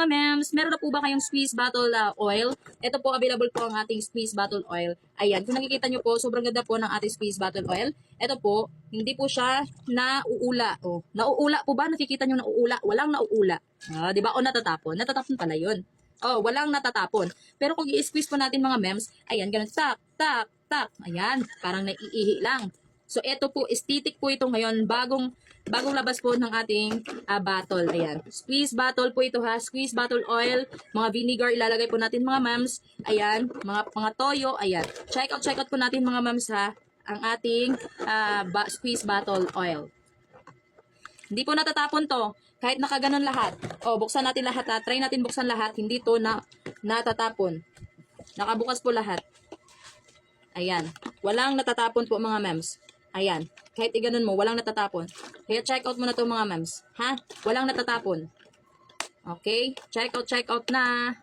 mga mems, meron na po ba kayong squeeze bottle uh, oil? Ito po, available po ang ating squeeze bottle oil. Ayan, kung nakikita nyo po, sobrang ganda po ng ating squeeze bottle oil. Ito po, hindi po siya nauula. O, nauula po ba? Nakikita nyo nauula? Walang nauula. Ah, di ba? O natatapon. Natatapon pala yun. Oh, walang natatapon. Pero kung i-squeeze po natin mga mems, ayan, ganun, tak, tak, tak. Ayan, parang naiihi lang. So, ito po, aesthetic po ito ngayon. Bagong, bagong labas po ng ating ah, bottle. Ayan. Squeeze bottle po ito ha. Squeeze bottle oil. Mga vinegar ilalagay po natin mga mams. Ayan. Mga, mga toyo. Ayan. Check out, check out po natin mga mams ha. Ang ating ah, ba- squeeze bottle oil. Hindi po natatapon to. Kahit nakaganon lahat. O, buksan natin lahat ha. Try natin buksan lahat. Hindi to na natatapon. Nakabukas po lahat. Ayan. Walang natatapon po mga mems. Ayan. Kahit iganon mo, walang natatapon. Kaya check out mo na to mga mems. Ha? Walang natatapon. Okay? Check out, check out na.